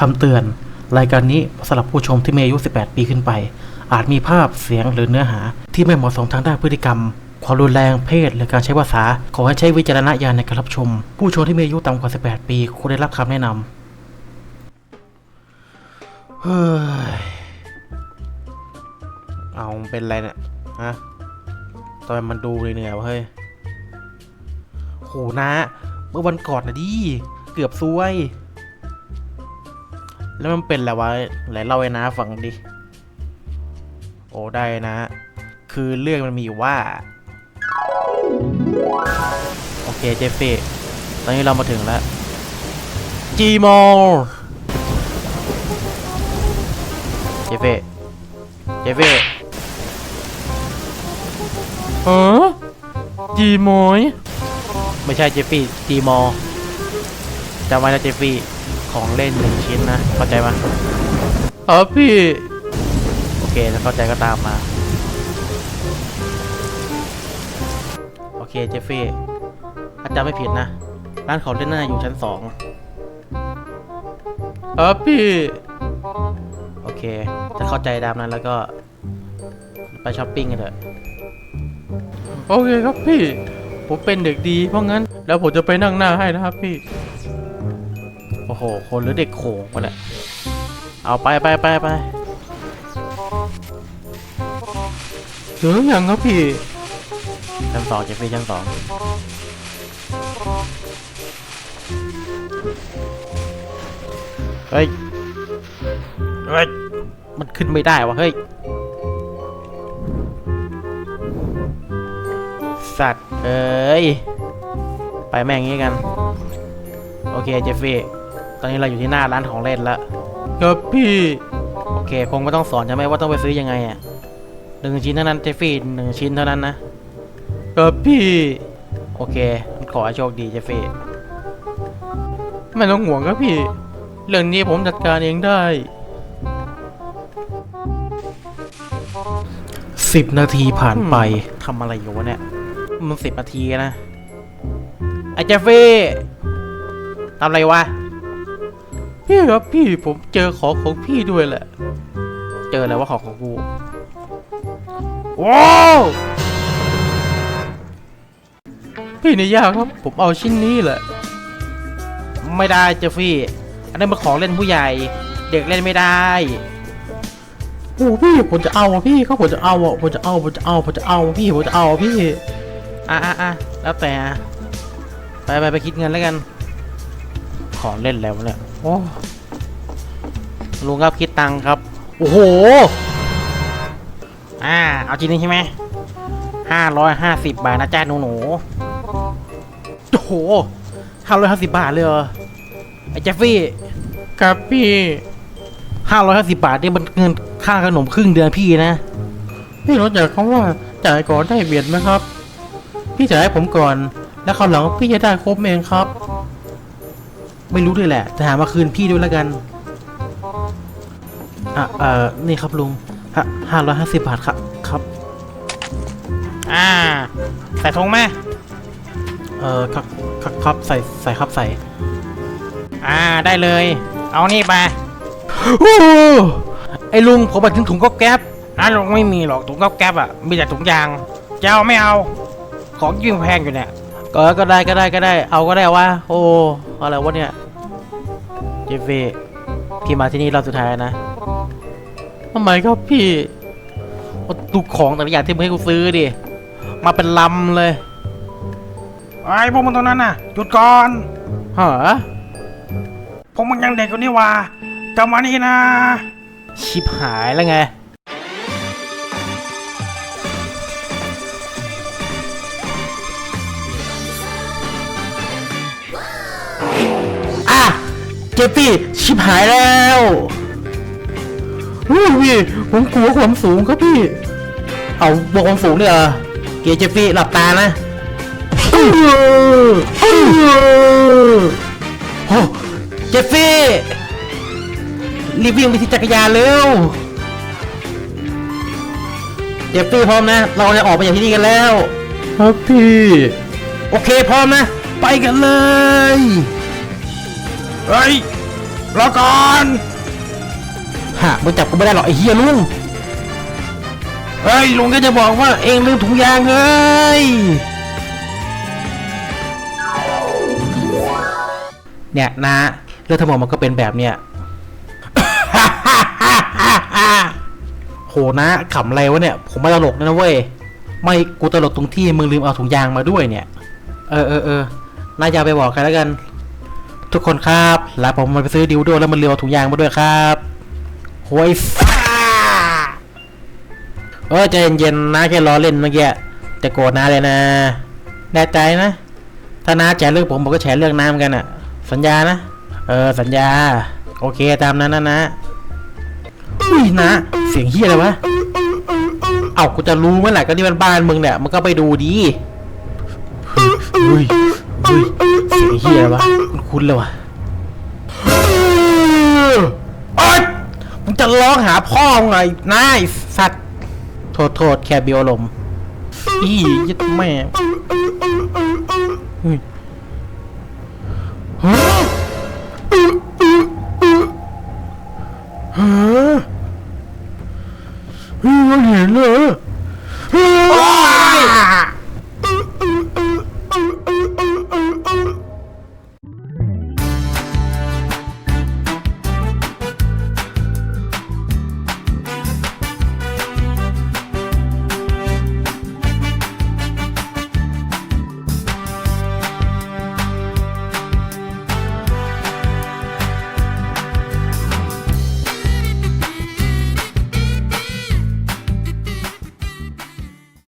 คำเตือน รายการนี้สำหรับผู้ชมที่มีอายุ 18 ปีขึ้นไป อาจมีภาพเสียงหรือเนื้อหา ที่ไม่เหมาะสมทางด้านพฤติกรรม ความรุนแรงเพศ หรือการใช้ภาษา ขอให้ใช้วิจารณญาณในการรับชม ผู้ชมที่มีอายุต่ำกว่า 18 ปีควรได้รับคำแนะนำเฮ้ยเอาเป็นไรเนี่ยฮะทำไมมันดูเหนื่อยวะเฮ้ยโหนะ เมื่อวันก่อนนะดิเกือบซวย แล้วมันเป็นอะไรวะไหนเล่าให้นะฟังดิ โอ้ได้นะ คือเรื่องมันมีอยู่ว่า โอเคเจฟฟี่ ตอนนี้เรามาถึงแล้ว จีโมเจฟฟี่ เจฟฟี่เออจีโมยไม่ใช่เจฟฟี่จีมอจำไว้นะเจฟฟี่ ของเล่นหนึ่งชิ้นนะ เข้าใจไหมอ๋อพี่ โอเคถ้าเข้าใจก็ตามมา โอเคเจฟฟี่อาจารย์ไม่ผิดนะ ร้านของเล่นน่าจะอยู่ชั้นสองอ๋อพี่ โอเค จะเข้าใจตามนั้นแล้วก็ ไปช้อปปิ้งกันเถอะ โอเคครับพี่ ผมเป็นเด็กดีเพราะงั้น แล้วผมจะไปนั่งหน้าให้นะครับพี่โอ้โห คนหรือเด็กโขงไปแหละ เอาไปไปไปไปถึงยังครับพี่ชั้นสองเจฟฟี่ชั้นสองเฮ้ย เฮ้ย มันขึ้นไม่ได้วะเฮ้ย สัตว์ เอ้ย ไปแม่งงี้กัน โอเคเจฟฟี่ ตอนนี้เราอยู่ที่หน้าร้านของเล่นแล้วครับพี่โอเคคงไม่ต้องสอนใช่ไหมว่าต้องไปซื้อยังไงอะหนึ่งชิ้นเท่านั้นเจฟฟี่หนึ่งชิ้นเท่านั้นนะครับพี่โอเค ขอให้โชคดีเจฟฟี่ไม่ต้องห่วงครับพี่ เรื่องนี้ผมจัดการเองได้สิบนาทีผ่านไปทำอะไรอยู่วะเนี่ย มันสิบนาทีนะไอ้เจฟฟี่ทำอะไรวะ พี่ครับพี่ผมเจอของของพี่ด้วยแหละ เจออะไรวะของของกูว้าวพี่นี่ยากครับ ผมเอาชิ้นนี้แหละ ไม่ได้เจฟฟี่ อันนี้มันของเล่นผู้ใหญ่ เด็กเล่นไม่ได้โอ้พี่ผมจะเอาอะพี่เขาผมจะเอาอะผมจะเอาผมจะเอาผมจะเอาพี่ผมจะเอาอะพี่อะอะอะแล้วแต่อะไปไปไปคิดเงินแล้วกัน ของเล่นแล้วะเนี่ย โอ้ลุงครับคิดตังค์ครับ โอ้โห อ่า เอาจริงๆใช่ไหมห้าร้อยห้าสิบบาทนะจ้าหนูหนูๆโอ้โหห้าร้อยห้าสิบบาทเลยเหรอ ไอ้เจฟฟี่ ครับพี่ห้าร้อยห้าสิบบาทนี่มันเงินค่าขนมครึ่งเดือนพี่นะ พี่รู้จักคำว่าจ่ายก่อนได้เบียดไหมครับ พี่จ่ายให้ผมก่อน แล้วคราวหลังพี่จะได้ครบเองครับ ไม่รู้ด้วยแหละแต่หามาคืนพี่ด้วยแล้วกัน อะเอ่อ นี่ครับลุงห้าร้อยห้าสิบบาทครับ ครับ อ่า ใส่ทงไหมเอ่อครับครับครับใส่ใส่ครับใส่ อ่า ได้เลย เอานี่ไปโอ้ไอ้ลุงผมมาถึงถุงก๊อบแก๊บนะลุงไม่มีหรอกถุงก๊อบแก๊บอะ มีแต่ถุงยาง จะเอาไม่เอา ของยิ่งแพงอยู่เนี่ย ก็ก็ได้ก็ได้ก็ได้ เอาก็ได้วะ โอ้ อะไรวะเนี่ยเจฟฟี่พี่มาที่นี่รอบสุดท้ายแล้วนะทำไมครับพี่ดูของแต่ละอย่างที่มึงให้กูซื้อดิ มาเป็นลำเลย ไอ้พวกมึงตรงนั้นน่ะ หยุดก่อนฮะพวกมึงยังเด็กอยู่นี่หว่าจำมานี่นะ ชิบหายแล้วไง เจฟฟี่ชิบหายแล้วอุ้ยพี่ผมกลัวความสูงครับพี่ เอาบวกความสูงด้วยเหรอเกียร์เจฟฟี่หลับตานะโอ้เจฟฟี่รีบวิ่งไปที่จักรยานเร็วเจฟฟี่พร้อมนะ เราจะออกไปจากที่นี่กันแล้ว ครับพี่ โอเคพร้อมนะ ไปกันเลย เฮ้ยรอก่อนฮะมึงจับกูไม่ได้หรอกไอ้เฮียลุงเฮ้ยลุงก็จะบอกว่าเองลืมถุงยางเฮ้ยเนี่ยนะเรื่องทั้งหมดมันก็เป็นแบบเนี้ย โหนะขำอะไรวะเนี่ย ผมไม่ตลกนะเว้ย ไม่กูตลกตรงที่มึงลืมเอาถุงยางมาด้วยเนี่ย เออเออเออน่าจะเอาไปบอกกันแล้วกัน ทุกคนครับลาผมมาไปซื้อดิวโดแล้วมันลือถุงยางมาด้วยครับโหยฟ้าเออใจเย็นๆนะแค่ล้อเล่นเมื่อกี้จะโกรธนะเลยนะแน่ใจนะ ถ้าน้าแฉเรื่องผมผมก็แฉเรื่องน้ำกันอะสัญญานะ เออสัญญา โอเคตามนั้นนะนะอุ้ยนะ เสียงเฮียอะไรวะ เอ้ากูจะรู้ไหมล่ก็นี่มันบ้านมึงเนี่ยมันก็ไปดูดีเฮ้ยเฮ้ยเสียงเฮียอะไรวะ คุ้นๆเลยวะโอ๊ยมึงจะร้องหาพ่อมึงไงนายสัตว์ โทษโทษแค่เบียวลมณ์อียึดแม่เฮ้ยฮะฮะเฮ้ยมันเห็นเลย